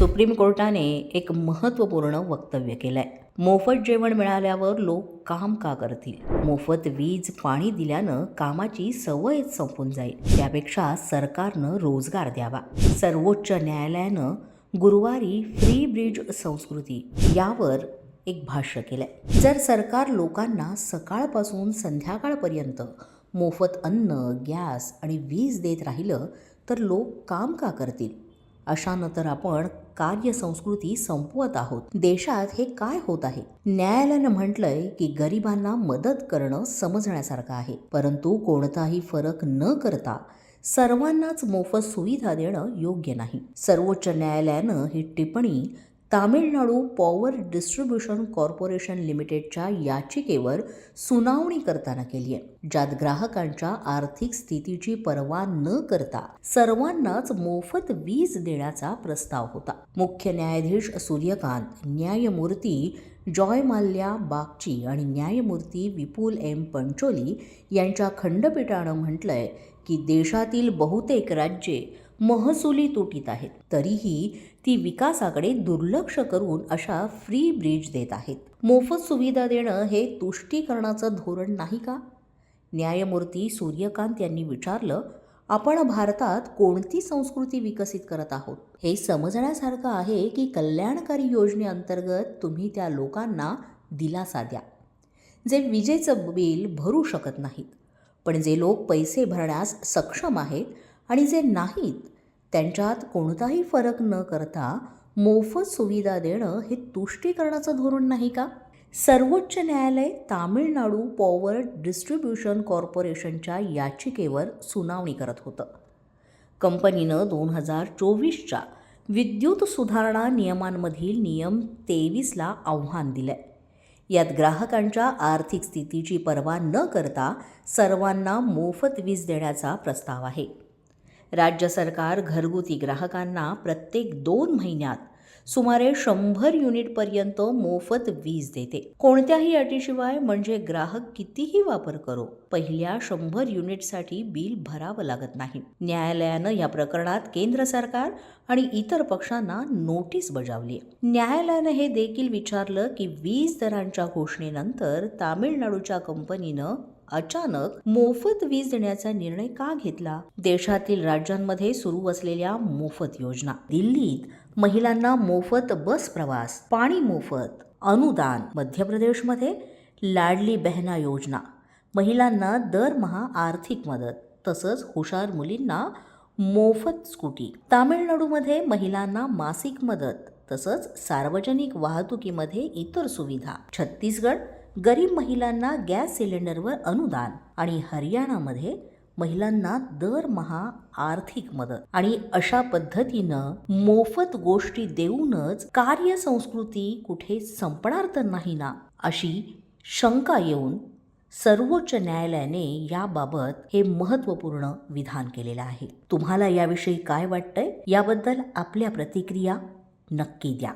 Supreme कोर्टाने एक महत्त्वपूर्ण वक्तव्य केलं आहे मोफत जेवण मिळाल्यावर लोक काम का करतील? मोफत वीज पाणी दिल्यानं कामाची सवयच संपून जाईल. त्यापेक्षा सरकारनं रोजगार द्यावा. सर्वोच्च न्यायालयानं गुरुवारी फ्री ब्रिज संस्कृती यावर एक भाष्य केलंय. जर सरकार लोकांना सकाळपासून संध्याकाळपर्यंत मोफत अन्न गॅस आणि वीज देत राहिलं तर लोक काम का करतील? अशानं तर आपण कार्यसंस्कृती संपवत आहोत. देशात हे काय होत आहे? न्यायालयानं म्हटलंय की गरिबांना मदत करणं समजण्यासारखं आहे. परंतु कोणताही फरक न करता सर्वांनाच मोफत सुविधा देणं योग्य नाही. सर्वोच्च न्यायालयानं ही टिप्पणी तामिळनाडू पॉवर डिस्ट्रीब्युशन कॉर्पोरेशन लिमिटेडच्या याचिकेवर सुनावणी करताना केली आहे ज्यात ग्राहकांच्या आर्थिक स्थितीची पर्वा न करता सर्वांनाच मोफत वीज देण्याचा प्रस्ताव होता. मुख्य न्यायाधीश सूर्यकांत न्यायमूर्ती जॉय माल्या बागची आणि न्यायमूर्ती विपुल एम पंचोली यांच्या खंडपीठानं म्हटलंय की देशातील बहुतेक राज्ये महसुली तुटीत आहेत. तरीही ती विकासाकडे दुर्लक्ष करून अशा फ्री ब्रिज देत आहेत. मोफत सुविधा देणं हे तुष्टीकरणाचं धोरण नाही का? न्यायमूर्ती सूर्यकांत यांनी विचारलं आपण भारतात कोणती संस्कृती विकसित करत आहोत? हे समजण्यासारखं आहे की कल्याणकारी योजनेअंतर्गत तुम्ही त्या लोकांना दिलासा द्या. जे विजेचं बिल भरू शकत नाहीत. पण जे लोक पैसे भरण्यास सक्षम आहेत आणि जे नाहीत त्यांच्यात कोणताही फरक न करता मोफत सुविधा देणं हे तुष्टीकरणाचं धोरण नाही का? सर्वोच्च न्यायालय तामिळनाडू पॉवर डिस्ट्रीब्युशन कॉर्पोरेशनच्या याचिकेवर सुनावणी करत होतं. कंपनीनं दोन हजार चोवीसच्या विद्युत सुधारणा नियमांमधील नियम तेवीसला आव्हान दिलंय. यात ग्राहकांच्या आर्थिक स्थितीची पर्वा न करता सर्वांना मोफत वीज देण्याचा प्रस्ताव आहे. राज्य सरकार घरगुती ग्राहकांना प्रत्येक दोन महिन्यात सुमारे शंभर युनिटपर्यंत मोफत वीज देते. कोणत्याही अटीशिवाय म्हणजे ग्राहक कितीही वापर करो पहिल्या शंभर युनिटसाठी बिल भरावं लागत नाही. न्यायालयानं या प्रकरणात केंद्र सरकार आणि इतर पक्षांना नोटीस बजावली न्यायालयानं हे देखील विचारलं की वीज दरांच्या घोषणेनंतर तामिळनाडूच्या कंपनीनं अचानक मोफत वीज देण्याचा निर्णय का घेतला? देशातील राज्यांमध्ये सुरू असलेल्या मोफत योजना. दिल्लीत महिलांना मोफत बस प्रवास पाणी मोफत अनुदान मध्य प्रदेशमध्ये लाडली बहना योजना. महिलांना दरमहा आर्थिक मदत तसंच हुशार मुलींना मोफत स्कूटी. तामिळनाडूमध्ये महिलांना मासिक मदत तसंच सार्वजनिक वाहतुकीमध्ये इतर सुविधा. छत्तीसगड गरीब महिलांना गॅस सिलेंडरवर अनुदान आणि हरियाणामध्ये महिलांना दरमहा आर्थिक मदत. आणि अशा पद्धतीनं मोफत गोष्टी देऊनच कार्यसंस्कृती कुठे संपणार तर नाही ना अशी शंका येऊन सर्वोच्च न्यायालयाने याबाबत हे महत्त्वपूर्ण विधान केलेलं आहे. तुम्हाला याविषयी काय वाटतंय? याबद्दल आपल्या प्रतिक्रिया नक्की द्या.